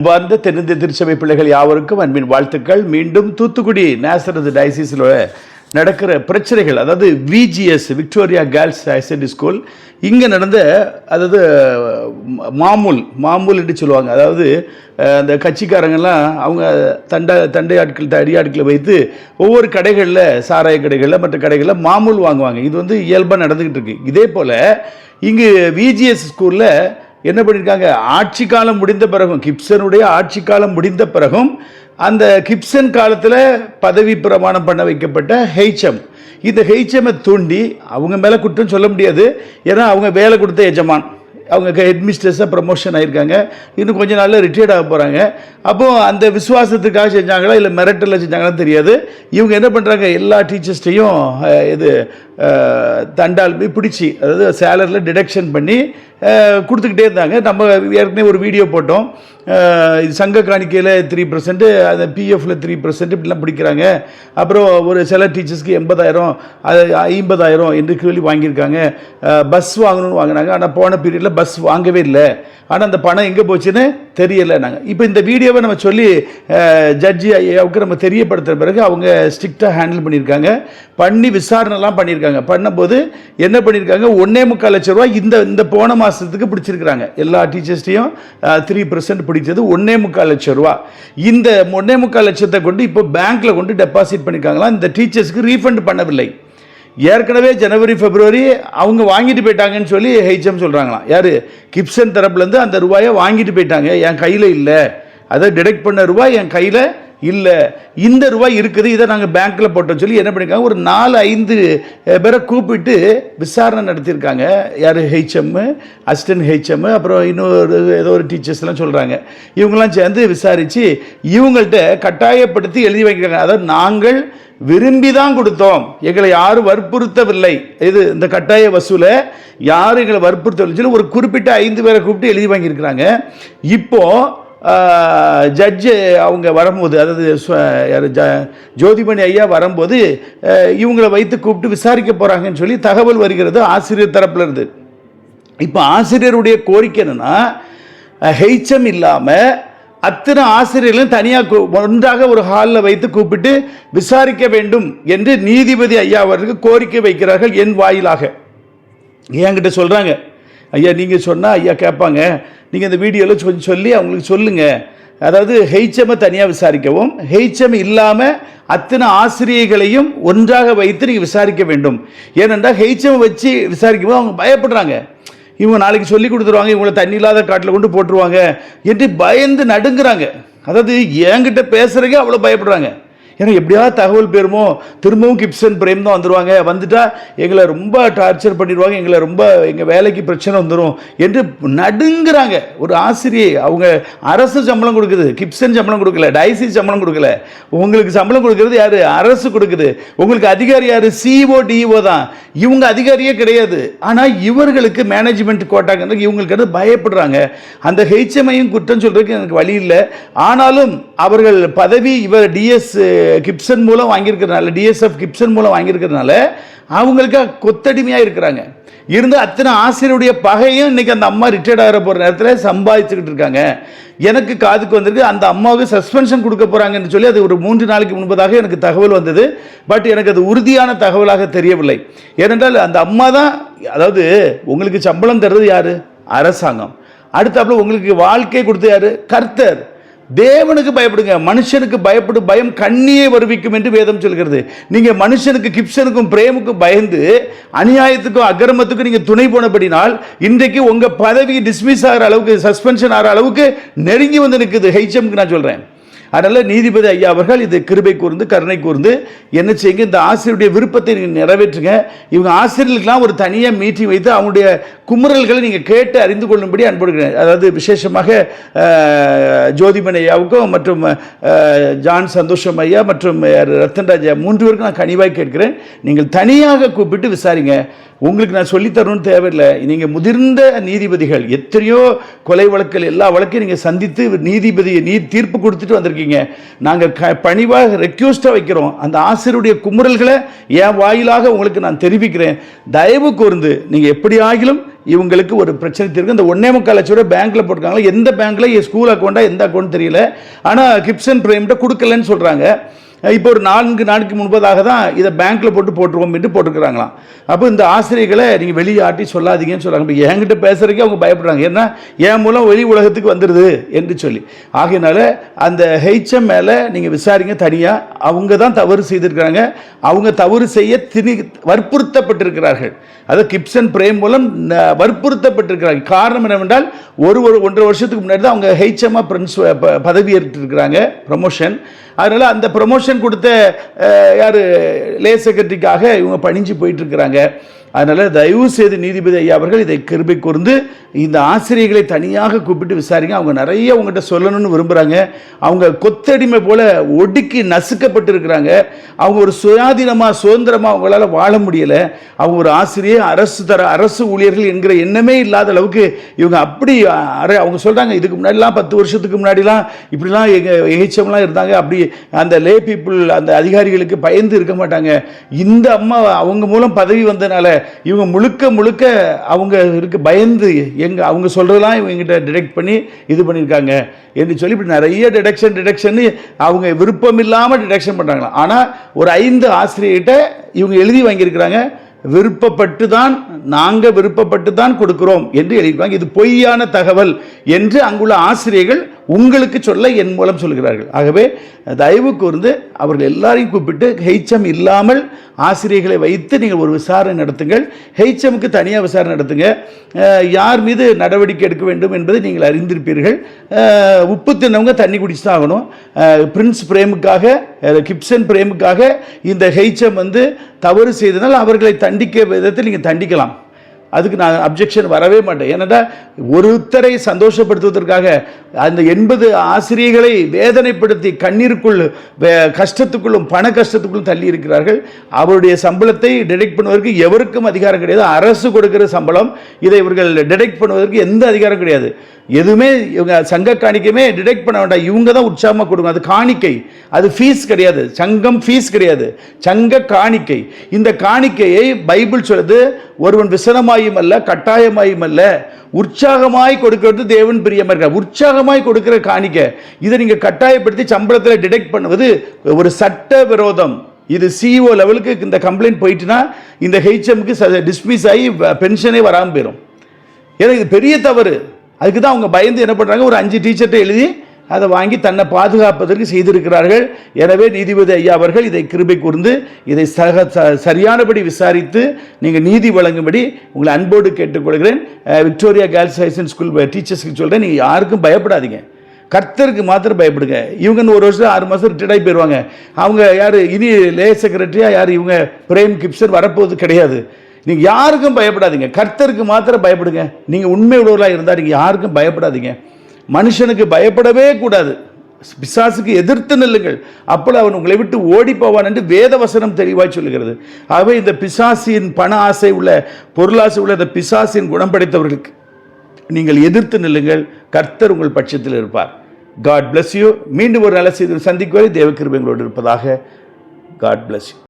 அன்பார்ந்த தென்னிந்திய திருச்சபை பிள்ளைகள் யாவருக்கும் அன்பின் வாழ்த்துக்கள். மீண்டும் தூத்துக்குடி நேசரது டயசிஸில் நடக்கிற பிரச்சனைகள் அதாவது VGS Victoria girls higher secondary school இங்கே நடந்த அதாவது மாமூல் மாமூல் என்று சொல்லுவாங்க. அதாவது அந்த கட்சிக்காரங்கெல்லாம் அவங்க தண்டை தண்டை ஆட்கள் தடி ஆட்களை வைத்து ஒவ்வொரு கடைகளில் சாராய கடைகளில் மற்ற கடைகளில் மாமூல் வாங்குவாங்க. இது வந்து இயல்பாக நடந்துக்கிட்டு இருக்கு. இதே போல் இங்கு விஜிஎஸ் ஸ்கூலில் என்ன பண்ணியிருக்காங்க ஆட்சி காலம் முடிந்த பிறகும் கிப்சனுடைய ஆட்சி காலம் முடிந்த பிறகும் அந்த கிப்சன் காலத்தில் பதவி பிரமாணம் பண்ண வைக்கப்பட்ட ஹெச்எம் இந்த ஹெச்எம்மை தூண்டி அவங்க மேலே குற்றம் சொல்ல முடியாது. ஏன்னா அவங்க வேலை கொடுத்த எஜமான். அவங்க ஹெட்மினிஸ்டர்ஸாக ப்ரமோஷன் ஆகியிருக்காங்க இன்னும் கொஞ்ச நாளில் ரிட்டையர்ட் ஆக போகிறாங்க அப்போது அந்த விசுவாசத்துக்காக செஞ்சாங்களா? இல்லை மிரட்டலில் செஞ்சாங்களான்னு தெரியாது. இவங்க என்ன பண்ணுறாங்க எல்லா டீச்சர்ஸ்டையும் இது தண்டால் போய் பிடிச்சி அதாவது சேலரியில் டிடக்ஷன் பண்ணி கொடுத்துக்கிட்டே இருந்தாங்க. நம்ம ஏற்கனவே ஒரு வீடியோ போட்டோம். இது சங்க காணிக்கையில் த்ரீ பர்சன்ட்டு அந்த பிஎஃப்பில் த்ரீ பர்சன்ட் இப்படிலாம் பிடிக்கிறாங்க. அப்புறம் ஒரு சில டீச்சர்ஸ்க்கு எண்பதாயிரம் அது ஐம்பதாயிரம் என்று கேள்வி வாங்கியிருக்காங்க. பஸ் வாங்கணும்னு வாங்கினாங்க. ஆனால் போன பீரியடில் பஸ் வாங்கவே இல்லை. ஆனால் அந்த பணம் எங்கே போச்சுன்னு தெரியலை நாங்கள் இப்போ இந்த வீடியோவை நம்ம சொல்லி ஜட்ஜி ஐயாவுக்கு நம்ம தெரியப்படுத்துகிற பிறகு அவங்க ஸ்ட்ரிக்டாக ஹேண்டில் பண்ணியிருக்காங்க. பண்ணி விசாரணைலாம் பண்ணியிருக்காங்க. பண்ணும்போது என்ன பண்ணியிருக்காங்க? ஒன்றே முக்கால் லட்ச ரூபா இந்த இந்த போன மாதத்துக்கு பிடிச்சிருக்கிறாங்க. எல்லா டீச்சர்ஸ்டையும் த்ரீ பர்சன்ட் பிடிச்சது ஒன்றே முக்கால் லட்ச ரூபா. இந்த ஒன்றே முக்கால் லட்சத்தை கொண்டு இப்போ பேங்க்கில் கொண்டு டெபாசிட் பண்ணியிருக்காங்களாம் இந்த டீச்சர்ஸ்க்கு ரீஃபண்ட் பண்ணவில்லை. ஏற்கனவே ஜனவரி பிப்ரவரி அவங்க வாங்கிட்டு போயிட்டாங்கன்னு சொல்லி ஹெச்எம் சொல்கிறாங்களாம் யார்? கிப்சன் தரப்புலேருந்து அந்த ரூபாயை வாங்கிட்டு போயிட்டாங்க. என் கையில் இல்லை. அதை டிடெக்ட் பண்ண ரூபாய் என் கையில் இல்லை. இந்த ரூபாய் இருக்குது இதை நாங்கள் பேங்க்கில் போட்டோம் சொல்லி என்ன பண்ணியிருக்காங்க ஒரு நாலு ஐந்து பேரை கூப்பிட்டு விசாரணை நடத்தியிருக்காங்க. யார்? ஹெச்எம் அசிஸ்டன்ட் ஹெச்எம் அப்புறம் இன்னொரு ஏதோ ஒரு டீச்சர்ஸ்லாம் சொல்கிறாங்க இவங்கெல்லாம் சேர்ந்து விசாரித்து இவங்கள்ட்ட கட்டாயப்படுத்தி எழுதி வைக்கிறாங்க. அதாவது நாங்கள் விரும்பி தான் கொடுத்தோம். எங்களை யாரும் வற்புறுத்தவில்லை. இது இந்த கட்டாய வசூலை யாரும் எங்களை வற்புறுத்தவில்லை. சொல்லி ஒரு குறிப்பிட்ட ஐந்து பேரை கூப்பிட்டு எழுதி வாங்கியிருக்கிறாங்க. இப்போது ஜட்ஜு அவங்க வரும்போது அதாவது ஜ ஜோதிமணி ஐயா வரும்போது இவங்களை வைத்து கூப்பிட்டு விசாரிக்க போகிறாங்கன்னு சொல்லி தகவல் வருகிறது ஆசிரியர் தரப்பில் இருந்து. இப்போ ஆசிரியருடைய கோரிக்கை என்னென்னா ஹெய்ச்சம் இல்லாமல் அத்தனை ஆசிரியர்களும் தனியாக ஒன்றாக ஒரு ஹாலில் வைத்து கூப்பிட்டு விசாரிக்க வேண்டும் என்று நீதிபதி ஐயா அவர்களுக்கு கோரிக்கை வைக்கிறார்கள் என் வாயிலாக. என்கிட்ட சொல்கிறாங்க ஐயா நீங்கள் சொன்னால் ஐயா கேட்பாங்க. நீங்கள் இந்த வீடியோவில் கொஞ்சம் சொல்லி அவங்களுக்கு சொல்லுங்கள் அதாவது ஹெச்எம்மை தனியாக விசாரிக்கவும் ஹெச்எம் இல்லாமல் அத்தனை ஆசிரியர்களையும் ஒன்றாக வைத்து நீங்கள் விசாரிக்க வேண்டும். ஏனென்றால் ஹெச்எம் வச்சு விசாரிக்கவும் அவங்க பயப்படுறாங்க. இவங்க நாளைக்கு சொல்லி கொடுத்துருவாங்க இவங்களை தண்ணி இல்லாத காட்டில் கொண்டு போட்டுருவாங்க என்று பயந்து நடுங்கிறாங்க. அதாவது என்கிட்ட பேசுறதுக்கே அவ்வளோ பயப்படுறாங்க. ஏன்னா எப்படியாவது தகவல் பெறுமோ திரும்பவும் கிப்சன் பிரேம் தான் வந்துடுவாங்க வந்துட்டா எங்களை ரொம்ப டார்ச்சர் பண்ணிடுவாங்க எங்களை ரொம்ப எங்கள் வேலைக்கு பிரச்சனை வந்துடும் என்று நடுங்குறாங்க. ஒரு ஆசிரியை அவங்க அரசு சம்பளம் கொடுக்குது கிப்சன் சம்பளம் கொடுக்கல டைசி சம்பளம் கொடுக்கல. உங்களுக்கு சம்பளம் கொடுக்கறது யார்? அரசு கொடுக்குது. உங்களுக்கு அதிகாரி யார்? சிஓ டிஓ தான். இவங்க அதிகாரியே கிடையாது. ஆனால் இவர்களுக்கு மேனேஜ்மெண்ட் கோட்டாங்கிறது இவங்களுக்கு வந்து பயப்படுறாங்க. அந்த ஹெச்எம்ஐயும் குற்றம் சொல்கிறதுக்கு எனக்கு வழி இல்லை. ஆனாலும் அவர்கள் பதவி இவர் டிஎஸ் கிப்சன் மூலம் வாங்கியிருக்கிறதுனால டிஎஸ்எஃப் கிப்சன் மூலம் வாங்கியிருக்கிறதுனால அவங்களுக்கு கொத்தடிமையாக இருக்கிறாங்க. இருந்து அத்தனை ஆசிரியருடைய பகையும் இன்னைக்கு அந்த அம்மா ரிட்டையர்ட் ஆகிற போகிற நேரத்தில் சம்பாதிச்சுக்கிட்டு இருக்காங்க. எனக்கு காதுக்கு வந்திருக்கு அந்த அம்மாவுக்கு சஸ்பென்ஷன் கொடுக்க போகிறாங்கன்னு சொல்லி அது ஒரு மூன்று நாளைக்கு முன்பதாக எனக்கு தகவல் வந்தது. பட் எனக்கு அது உறுதியான தகவலாக தெரியவில்லை. ஏனென்றால் அந்த அம்மா தான் அதாவது உங்களுக்கு சம்பளம் தர்றது யார்? அரசாங்கம். அடுத்தாப்புல உங்களுக்கு வாழ்க்கை கொடுத்து யார்? கர்த்தர். தேவனுக்கு பயப்படுங்க மனுஷனுக்கு பயப்படும் பயம் கண்ணியே வருவிக்கும் என்று வேதம் சொல்கிறது. நீங்கள் மனுஷனுக்கு கிப்சனுக்கும் பிரேமுக்கும் பயந்து அநியாயத்துக்கும் அக்கிரமத்துக்கும் நீங்கள் துணை போனபடினால் இன்றைக்கு உங்கள் பதவி டிஸ்மிஸ் ஆகிற அளவுக்கு சஸ்பென்ஷன் ஆகிற அளவுக்கு நெருங்கி வந்து நிற்குது ஹெச்எம்க்கு நான் சொல்கிறேன் அதனால் நீதிபதி ஐயா அவர்கள் இது கிருபை கூர்ந்து கருணை கூர்ந்து என்ன செய்யுங்க இந்த ஆசிரியருடைய விருப்பத்தை நீங்கள் நிறைவேற்றுங்க. இவங்க ஆசிரியர்களுக்கெல்லாம் ஒரு தனியாக மீட்டிங் வைத்து அவங்களுடைய குமுறல்களை நீங்கள் கேட்டு அறிந்து கொள்ளும்படி அன்படுகிறேன் அதாவது விசேஷமாக ஜோதிமன் ஐயாவுக்கும் மற்றும் ஜான் சந்தோஷம் ஐயா மற்றும் ரத்தன்ராஜ் ஐயா மூன்று பேருக்கும் நான் கனிவாய் கேட்கிறேன். நீங்கள் தனியாக கூப்பிட்டு விசாரிங்க. உங்களுக்கு நான் சொல்லித்தரணும்னு தேவையில்லை. நீங்கள் முதிர்ந்த நீதிபதிகள் எத்தனையோ கொலை வழக்கில் எல்லா வழக்கையும் நீங்கள் சந்தித்து நீதிபதி நீ தீர்ப்பு கொடுத்துட்டு வந்திருக்கீங்க. நாங்கள் க பணிவாக ரெக்யூஸ்டாக வைக்கிறோம். அந்த ஆசிரியருடைய குமுறல்களை என் வாயிலாக உங்களுக்கு நான் தெரிவிக்கிறேன். தயவு கூர்ந்து நீங்கள் எப்படி ஆகிலும் இவங்களுக்கு ஒரு பிரச்சனை இருக்கு இந்த ஒன்னே முக்கால் லட்சம் பேங்க்ல போட்டிருக்காங்களா? எந்த பேங்க்ல? ஸ்கூல் அக்கௌண்ட்டா எந்த அக்கௌண்ட் தெரியல. ஆனால் கிப்சன் பிரேம்கிட்ட கொடுக்கலன்னு சொல்கிறாங்க இப்போ ஒரு நான்கு நாளுக்கு முன்பதாக தான் இதை பேங்க்கில் போட்டு போட்டுருவோம் என்று போட்டிருக்கிறாங்களாம். அப்போ இந்த ஆசிரியர்களை நீங்கள் வெளியே ஆட்டி சொல்லாதீங்கன்னு சொல்கிறாங்க இப்போ என்கிட்ட பேசுகிறக்கே அவங்க பயப்படுறாங்க. ஏன்னா என் மூலம் வெளி உலகத்துக்கு வந்துடுது என்று சொல்லி. ஆகையினால அந்த ஹெச்எம் மேலே நீங்கள் விசாரிங்க தனியாக அவங்க தான் தவறு செய்திருக்கிறாங்க. அவங்க தவறு செய்ய திணி வற்புறுத்தப்பட்டிருக்கிறார்கள். அது கிப்சன் பிரேம் மூலம் வற்புறுத்தப்பட்டிருக்கிறார்கள். காரணம் என்னவென்றால் ஒரு ஒரு ஒன்றரை வருஷத்துக்கு முன்னாடி தான் அவங்க ஹெச்எம்மாக பிரின்ஸ் பதவி ஏற்றிருக்கிறாங்க ப்ரமோஷன் அதனால அந்த ப்ரமோஷன் கொடுத்த யார் லே செக்ரட்டரிக்காக இவங்க பணிஞ்சு போயிட்டு இருக்கிறாங்க. அதனால் தயவு செய்து நீதிபதி ஐயா அவர்கள் இதை கிருபை கூர்ந்து இந்த ஆசிரியர்களை தனியாக கூப்பிட்டு விசாரிங்க. அவங்க நிறைய அவங்ககிட்ட சொல்லணும்னு விரும்புகிறாங்க அவங்க கொத்தடிமை போல ஒடுக்கி நசுக்கப்பட்டு இருக்கிறாங்க அவங்க ஒரு சுயாதீனமாக சுதந்திரமாக அவங்களால வாழ முடியலை. அவங்க ஒரு ஆசிரியர் அரசு தர அரசு ஊழியர்கள் என்கிற எண்ணமே இல்லாத அளவுக்கு இவங்க அப்படி அரை அவங்க சொல்கிறாங்க இதுக்கு முன்னாடிலாம் பத்து வருஷத்துக்கு முன்னாடிலாம் இப்படிலாம் எங்கள் எஹெச்எம்லாம் இருந்தாங்க. அப்படி அந்த லே பீப்புள் அந்த அதிகாரிகளுக்கு பயந்து இருக்க மாட்டாங்க. இந்த அம்மா அவங்க மூலம் பதவி வந்ததுனால இவங்க முழுக்க முழுக்க அவங்க இருக்க பயந்து எங்க அவங்க சொல்றதெல்லாம் இவங்ககிட்ட டிடெக்ட் பண்ணி இது பண்ணியிருக்காங்க என்று சொல்லி இப்படி நிறைய டிடெக்ஷன் டிடெக்ஷன் அவங்க விருப்பம் இல்லாமல் டிடெக்ஷன் பண்ணுறாங்களா ஆனால் ஒரு ஐந்து ஆசிரியர்கிட்ட இவங்க எழுதி வாங்கியிருக்கிறாங்க. விருப்பப்பட்டு தான் நாங்கள் விருப்பப்பட்டு தான் கொடுக்கிறோம் என்று எழுதியிருக்காங்க. இது பொய்யான தகவல் என்று அங்குள்ள ஆசிரியர்கள் உங்களுக்கு சொல்ல என் மூலம் சொல்கிறார்கள். ஆகவே தயவு கூர்ந்து அவர்கள் எல்லாரையும் கூப்பிட்டு ஹெச்எம் இல்லாமல் ஆசிரியர்களை வைத்து நீங்கள் ஒரு விசாரணை நடத்துங்கள். ஹெச்எம்க்கு தனியாக விசாரணை நடத்துங்க. யார் மீது நடவடிக்கை எடுக்க வேண்டும் என்பதை நீங்கள் அறிந்திருப்பீர்கள். உப்பு தின்னவங்க தண்ணி குடிச்சு தான் ஆகணும். பிரின்ஸ் பிரேமுக்காக கிப்சன் பிரேமுக்காக இந்த ஹெச்எம் வந்து தவறு செய்ததால் அவர்களை தண்டிக்க விதத்தில் நீங்கள் தண்டிக்கலாம். அதுக்கு நான் அப்ஜெக்ஷன் வரவே மாட்டேன். ஏன்னா ஒருத்தரை சந்தோஷப்படுத்துவதற்காக அந்த எண்பது ஆசிரியர்களை வேதனைப்படுத்தி கண்ணீருக்குள் வே- கஷ்டத்துக்குள்ளும் பண கஷ்டத்துக்குள்ளும் தள்ளி இருக்கிறார்கள். அவருடைய சம்பளத்தை டிடெக்ட் பண்ணுவதற்கு எவருக்கும் அதிகாரம் கிடையாது. அரசு கொடுக்கிற சம்பளம் இதை இவர்கள் டிடெக்ட் பண்ணுவதற்கு எந்த அதிகாரம் கிடையாது. எதுவுமே இவங்க சங்க காணிக்கையுமே டிடெக்ட் பண்ண வேண்டாம். இவங்க தான் உற்சாகமாக கொடுங்க அது காணிக்கை. அது ஃபீஸ் கிடையாது. சங்கம் ஃபீஸ் கிடையாது. சங்க காணிக்கை. இந்த காணிக்கையை பைபிள் சொல்லுது ஒருவன் விசனமாயும் அல்ல கட்டாயமாயும் அல்ல. உற்சாகமாய் கொடுக்கிறது தேவன் பிரியமாக இருக்கார் உற்சாகமாய் கொடுக்கிற காணிக்கை. இதை நீங்கள் கட்டாயப்படுத்தி சம்பளத்தில் டிடெக்ட் பண்ணுவது ஒரு சட்ட விரோதம். இது சிஇஓ லெவலுக்கு இந்த கம்ப்ளைண்ட் போயிட்டுனா இந்த ஹெச்எம்க்கு டிஸ்மிஸ் ஆகி பென்ஷனே வராமல் போயிடும் ஏன்னா இது பெரிய தவறு. அதுக்கு தான் அவங்க பயந்து என்ன பண்ணுறாங்க ஒரு அஞ்சு டீச்சர்ட்டை எழுதி அதை வாங்கி தன்னை பாதுகாப்பதற்கு செய்திருக்கிறார்கள். எனவே நீதிபதி ஐயா அவர்கள் இதை கிருபை கூர்ந்து இதை சக ச- சரியானபடி விசாரித்து நீங்கள் நீதி வழங்கும்படி உங்களை அன்போடு கேட்டுக்கொள்கிறேன். விக்டோரியா கேர்ள்ஸ் ஹைசன் ஸ்கூல் டீச்சர்ஸ்க்கு சொல்கிறேன் நீங்கள் யாருக்கும் பயப்படாதீங்க. கர்த்தருக்கு மாத்திரம் பயப்படுங்க. இவங்க ஒரு வருஷம் ஆறு மாதம் ரிட்டையர்ட் ஆகி போயிடுவாங்க அவங்க யார் இனி லே செக்ரட்டரியாக யார் இவங்க பிரேம் கிப்சர் வரப்போவது கிடையாது. நீங்கள் யாருக்கும் பயப்படாதீங்க. கர்த்தருக்கு மாத்திரம் பயப்படுங்க. நீங்கள் உண்மை உள்ளவர்களாக இருந்தால் நீங்கள் யாருக்கும் பயப்படாதீங்க. மனுஷனுக்கு பயப்படவே கூடாது. பிசாசுக்கு எதிர்த்து நில்லுங்கள். அப்பொழுது அவன் உங்களை விட்டு ஓடி போவான் என்று வேத வசனம் தெளிவாய் சொல்லுகிறது. ஆகவே இந்த பிசாசியின் பண ஆசை உள்ள பொருளாசை உள்ள இந்த பிசாசின் குணம் படைத்தவர்களுக்கு நீங்கள் எதிர்த்து நில்லுங்கள். கர்த்தர் உங்கள் பட்சத்தில் இருப்பார். காட் பிளஸ் யூ மீண்டும் ஒரு நல்ல செய்தி சந்திக்குவரை தேவக்கிருபங்களோடு இருப்பதாக காட் பிளஸ் யூ